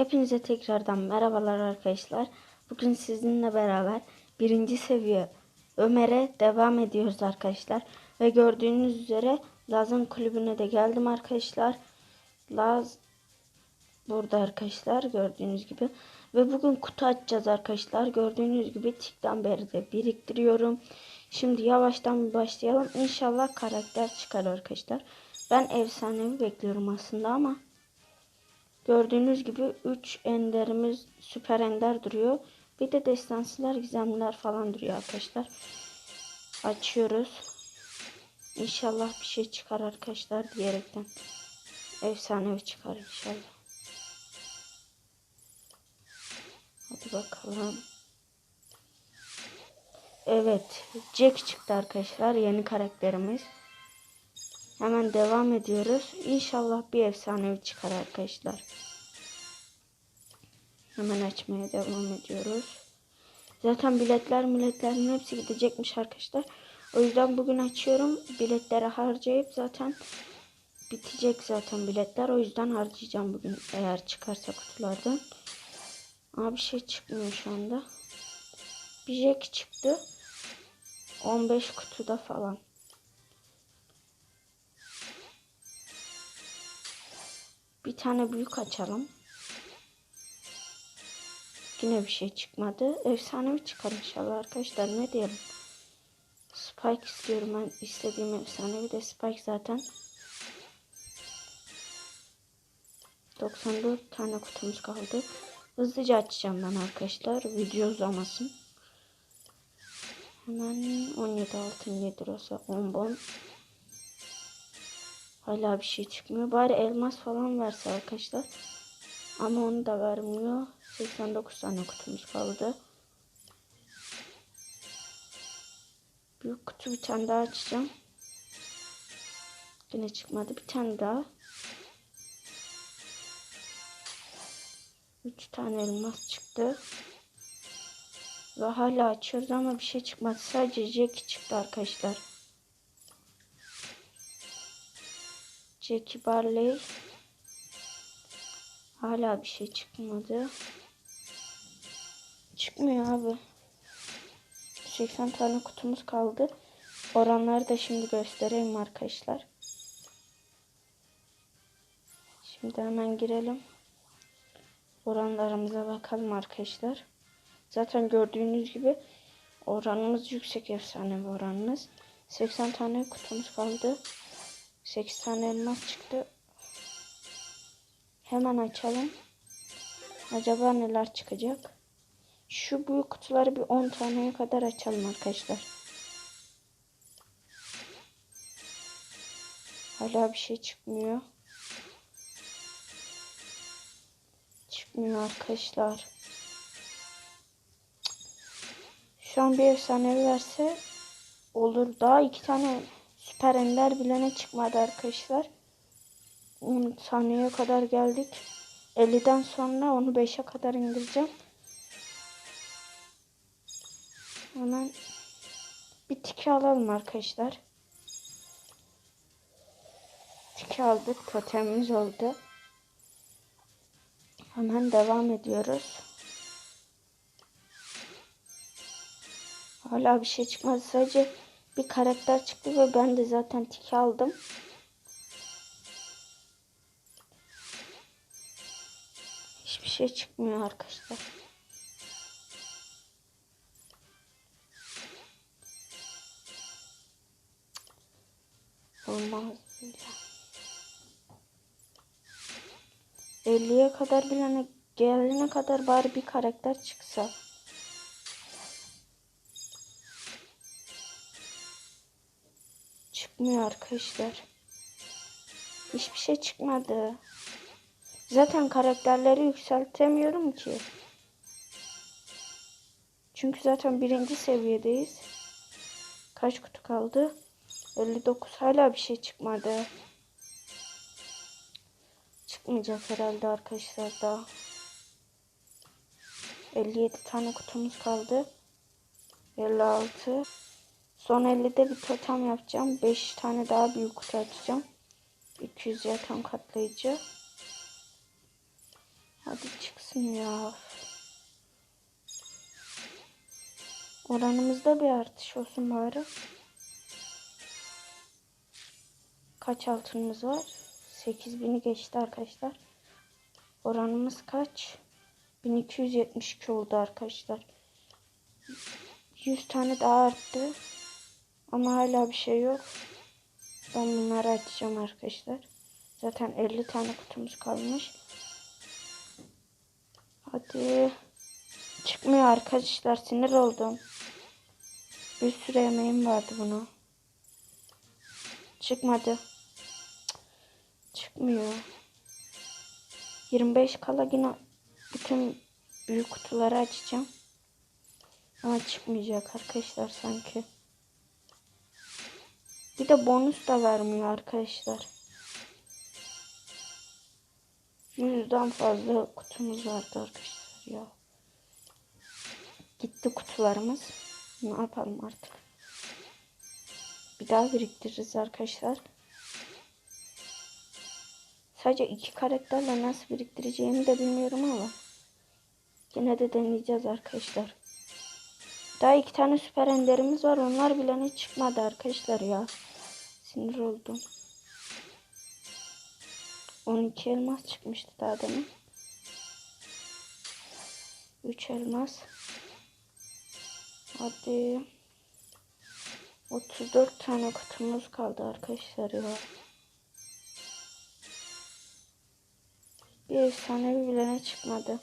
Hepinize tekrardan merhabalar arkadaşlar. Bugün sizinle beraber birinci seviye Ömer'e devam ediyoruz arkadaşlar. Ve gördüğünüz üzere Laz'ın kulübüne de geldim arkadaşlar. Laz burada arkadaşlar gördüğünüz gibi. Ve bugün kutu açacağız arkadaşlar. Gördüğünüz gibi tikten beri de biriktiriyorum. Şimdi yavaştan başlayalım. İnşallah karakter çıkar arkadaşlar. Ben efsanevi bekliyorum aslında ama Gördüğünüz gibi 3 enderimiz süper ender duruyor. Bir de destansılar gizemliler falan duruyor arkadaşlar. Açıyoruz. İnşallah bir şey çıkar arkadaşlar diyerekten. Efsanevi çıkar inşallah. Hadi bakalım. Evet. Jack çıktı arkadaşlar. Yeni karakterimiz. Hemen devam ediyoruz. İnşallah bir efsanevi çıkar arkadaşlar. Hemen açmaya devam ediyoruz. Zaten biletler milletlerin hepsi gidecekmiş arkadaşlar. O yüzden bugün açıyorum. Biletleri harcayıp zaten bitecek zaten biletler. O yüzden harcayacağım bugün eğer çıkarsa kutulardan. Ama bir şey çıkmıyor şu anda. Bir Jack çıktı. 15 kutuda falan. Bir tane büyük açalım. Yine bir şey çıkmadı. Efsanevi çıkar inşallah arkadaşlar. Ne diyelim. Spike istiyorum ben. istediğim efsanevi de Spike zaten. 94 tane kutumuz kaldı. Hızlıca açacağım ben arkadaşlar. Video uzamasın. Hemen 17 altın 7 rosa 10 bon. Hala bir şey çıkmıyor. Bari elmas falan verse arkadaşlar. Ama onu da vermiyor. 89 tane kutumuz kaldı. Büyük kutu bir tane daha açacağım. Yine çıkmadı. Bir tane daha. 3 tane elmas çıktı. Ve hala açıyoruz ama bir şey çıkmadı. Sadece Jack çıktı arkadaşlar. Jackie Barley. Hala bir şey çıkmadı. Çıkmıyor abi. 80 tane kutumuz kaldı. Oranları da şimdi göstereyim arkadaşlar. Şimdi hemen girelim. Oranlarımıza bakalım arkadaşlar. Zaten gördüğünüz gibi oranımız yüksek efsane oranımız. 80 tane kutumuz kaldı. 8 tane elmas çıktı. Hemen açalım. Acaba neler çıkacak? Şu büyük kutuları bir 10 taneye kadar açalım arkadaşlar. Hala bir şey çıkmıyor. Çıkmıyor arkadaşlar. Şu an bir efsanevi verse olur. Daha iki tane süper ender bilene çıkmadı arkadaşlar. 10 saniyeye kadar geldik. 50'den sonra onu 5'e kadar indireceğim. Hemen bir tiki alalım arkadaşlar. Tiki aldık. Totemimiz oldu. Hemen devam ediyoruz. Hala bir şey çıkmadı. Sadece bir karakter çıktı ve ben de zaten tiki aldım. Hiçbir şey çıkmıyor arkadaşlar. Olmaz böyle. 50'ye kadar bilene gelene kadar bari bir karakter çıksa. Çıkmıyor arkadaşlar. Hiçbir şey çıkmadı. Zaten karakterleri yükseltemiyorum ki. Çünkü zaten birinci seviyedeyiz. Kaç kutu kaldı? 59. Hala bir şey çıkmadı. Çıkmayacak herhalde arkadaşlar daha. 57 tane kutumuz kaldı. 56. Son 50'de bir totem yapacağım. 5 tane daha büyük kutu açacağım. 200 yatan katlayıcı. Hadi çık çıksın ya. Oranımızda bir artış olsun bari. Kaç altınımız var? 8000'i geçti arkadaşlar. Oranımız kaç? 1272 oldu arkadaşlar. 100 tane daha arttı. Ama hala bir şey yok. Ben bunları açacağım arkadaşlar. Zaten 50 tane kutumuz kalmış. Hadi. Çıkmıyor arkadaşlar. Sinir oldum. Bir sürü emeğim vardı buna. Çıkmadı. Çıkmıyor. 25 kala yine bütün büyük kutuları açacağım. Ama çıkmayacak arkadaşlar sanki. Bir de bonus da vermiyor arkadaşlar. Yüzden fazla kutumuz vardı arkadaşlar ya. Gitti kutularımız. Ne yapalım artık. Bir daha biriktiririz arkadaşlar. Sadece iki karakterle nasıl biriktireceğimi de bilmiyorum ama. Yine de deneyeceğiz arkadaşlar. Daha iki tane süper enderimiz var. Onlar bile ne çıkmadı arkadaşlar ya. Sinir oldum. 12 elmas çıkmıştı daha demin. 3 elmas. Hadi. 34 tane kutumuz kaldı arkadaşlar ya. Bir efsanevi bile ne çıkmadı.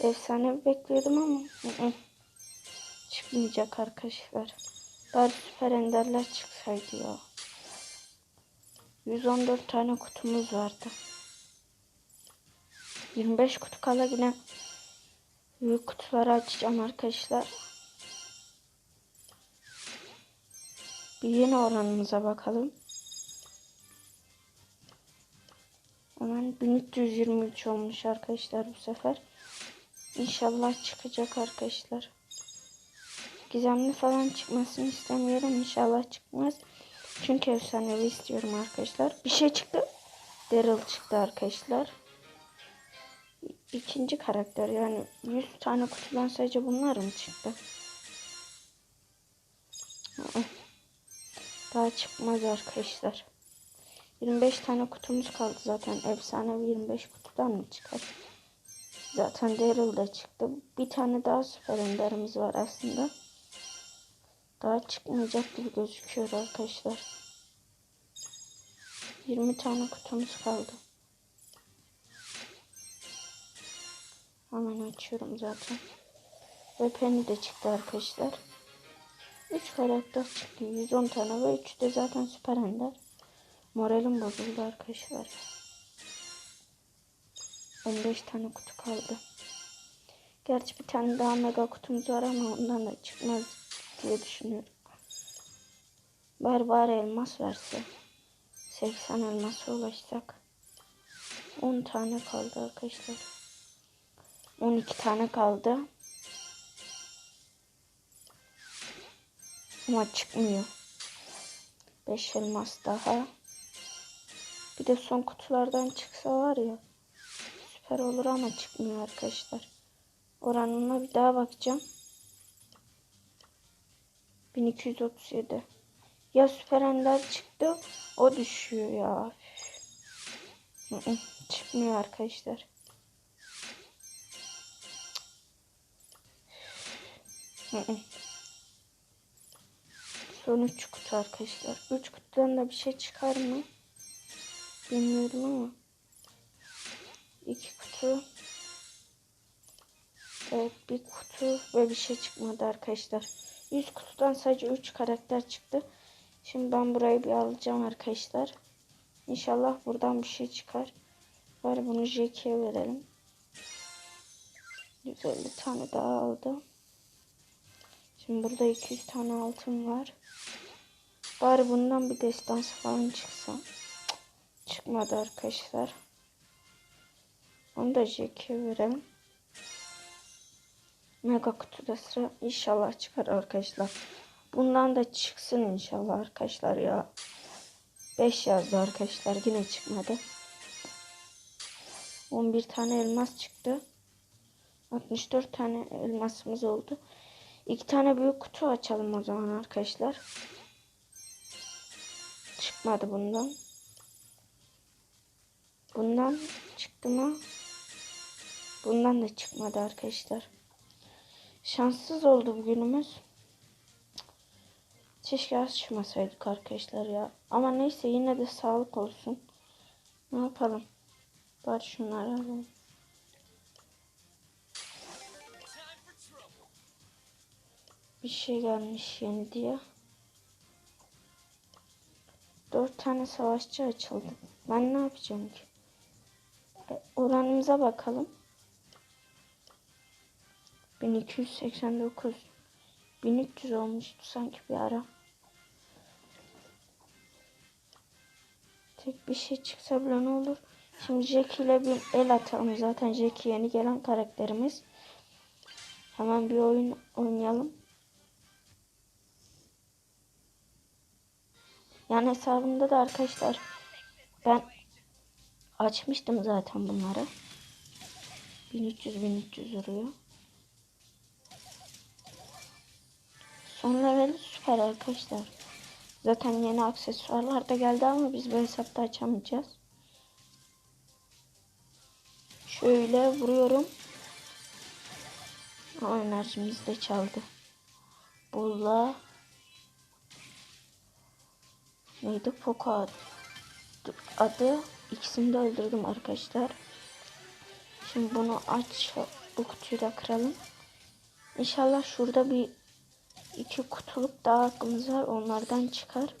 Efsanevi bekliyordum ama ı-ı. çıkmayacak arkadaşlar. Bari süper enderler çıksaydı ya. 114 tane kutumuz vardı. 25 kutu kala yine büyük kutuları açacağım arkadaşlar. Bir yine oranımıza bakalım. Hemen 1323 olmuş arkadaşlar bu sefer. İnşallah çıkacak arkadaşlar. Gizemli falan çıkmasını istemiyorum. İnşallah çıkmaz. Çünkü efsanevi istiyorum arkadaşlar. Bir şey çıktı. Daryl çıktı arkadaşlar. İkinci karakter yani 100 tane kutudan sadece bunlar mı çıktı? Daha çıkmaz arkadaşlar. 25 tane kutumuz kaldı zaten. Efsanevi 25 kutudan mı çıkar? Zaten Daryl da çıktı. Bir tane daha süper enderimiz var aslında. Daha çıkmayacak gibi gözüküyor arkadaşlar. 20 tane kutumuz kaldı. Hemen açıyorum zaten. Ve Penny de çıktı arkadaşlar. 3 karakter çıktı. 110 tane ve 3 de zaten süper ender. Moralim bozuldu arkadaşlar. 15 tane kutu kaldı. Gerçi bir tane daha mega kutumuz var ama ondan da çıkmaz diye düşünüyorum. Bari bari elmas verse. 80 elmasa ulaşsak. 10 tane kaldı arkadaşlar. 12 tane kaldı. Ama çıkmıyor. 5 elmas daha. Bir de son kutulardan çıksa var ya. Süper olur ama çıkmıyor arkadaşlar. Oranına bir daha bakacağım. 1237. Ya süper ender çıktı. O düşüyor ya. Çıkmıyor arkadaşlar. Son 3 kutu arkadaşlar. 3 kutudan da bir şey çıkar mı? Bilmiyorum ama. 2 kutu. Evet bir kutu ve bir şey çıkmadı arkadaşlar. 100 kutudan sadece 3 karakter çıktı. Şimdi ben burayı bir alacağım arkadaşlar. İnşallah buradan bir şey çıkar. Bari bunu Jack'e verelim. 150 tane daha aldı. Şimdi burada 200 tane altın var. Bari bundan bir destansı falan çıksa. Çıkmadı arkadaşlar. Onu da Jack'e verelim. Mega kutuda sıra inşallah çıkar arkadaşlar. Bundan da çıksın inşallah arkadaşlar ya. 5 yazdı arkadaşlar yine çıkmadı. 11 tane elmas çıktı. 64 tane elmasımız oldu. İki tane büyük kutu açalım o zaman arkadaşlar. Çıkmadı bundan. Bundan çıktı mı? Bundan da çıkmadı arkadaşlar. Şanssız oldu bugünümüz. Keşke açmasaydık arkadaşlar ya. Ama neyse yine de sağlık olsun. Ne yapalım? Bari şunları alalım. Bir şey gelmiş yeni diye. Dört tane savaşçı açıldı. Ben ne yapacağım ki? E, Oranımıza bakalım. 1289 1300 olmuştu sanki bir ara. Tek bir şey çıksa bile ne olur? Şimdi Jackie ile bir el atalım. Zaten Jackie yeni gelen karakterimiz. Hemen bir oyun oynayalım. Yani hesabımda da arkadaşlar ben açmıştım zaten bunları. 1300 1300 vuruyor. Son level süper arkadaşlar. Zaten yeni aksesuarlar da geldi ama biz bu hesapta açamayacağız. Şöyle vuruyorum. Ama enerjimiz de çaldı. Bulla neydi? Poco adı. adı. İkisini de öldürdüm arkadaşlar. Şimdi bunu aç. Bu kutuyu da kıralım. İnşallah şurada bir iki kutuluk daha hakkımız var. Onlardan çıkar.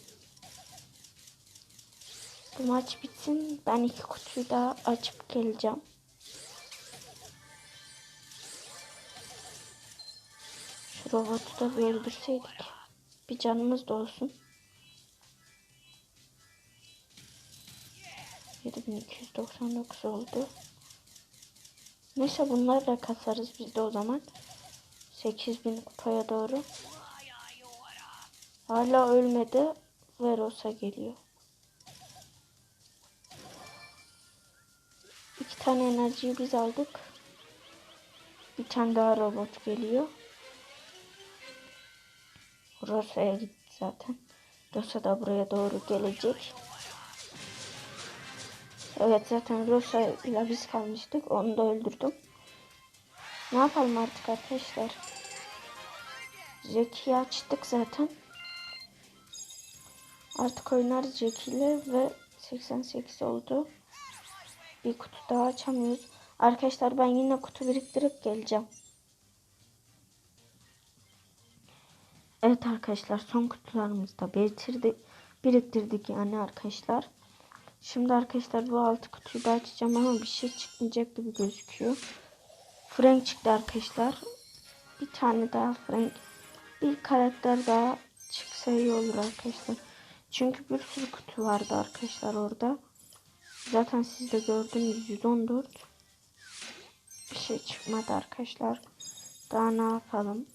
Bu maç bitsin. Ben iki kutuyu daha açıp geleceğim. Şu robotu da öldürseydik. Bir canımız da olsun. 7299 oldu. Neyse bunları da kasarız biz de o zaman. 8000 kupaya doğru. Hala ölmedi. Verosa geliyor. İki tane enerjiyi biz aldık. Bir tane daha robot geliyor. Rosa'ya gitti zaten. Rosa da buraya doğru gelecek. Evet zaten Rosa ile biz kalmıştık. Onu da öldürdüm. Ne yapalım artık arkadaşlar? Jackie'yi açtık zaten. Artık oynarız Jackie ile ve 88 oldu. Bir kutu daha açamıyoruz. Arkadaşlar ben yine kutu biriktirip geleceğim. Evet arkadaşlar son kutularımızı da biriktirdik. Biriktirdik yani arkadaşlar. Şimdi arkadaşlar bu altı kutuyu da açacağım ama bir şey çıkmayacak gibi gözüküyor. Frank çıktı arkadaşlar. Bir tane daha Frank. Bir karakter daha çıksa iyi olur arkadaşlar. Çünkü bir sürü kutu vardı arkadaşlar orada. Zaten siz de gördünüz 114. Bir şey çıkmadı arkadaşlar. Daha ne yapalım?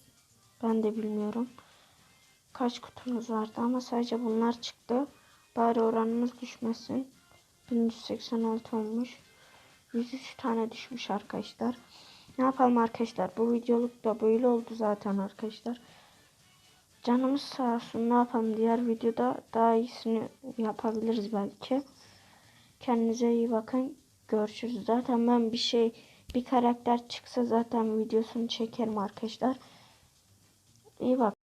Ben de bilmiyorum. Kaç kutumuz vardı ama sadece bunlar çıktı. Bari oranımız düşmesin. 1186 olmuş. 103 tane düşmüş arkadaşlar. Ne yapalım arkadaşlar? Bu videoluk da böyle oldu zaten arkadaşlar. Canımız sağ olsun. Ne yapalım? Diğer videoda daha iyisini yapabiliriz belki. Kendinize iyi bakın. Görüşürüz. Zaten ben bir şey bir karakter çıksa zaten videosunu çekerim arkadaşlar. İyi bak.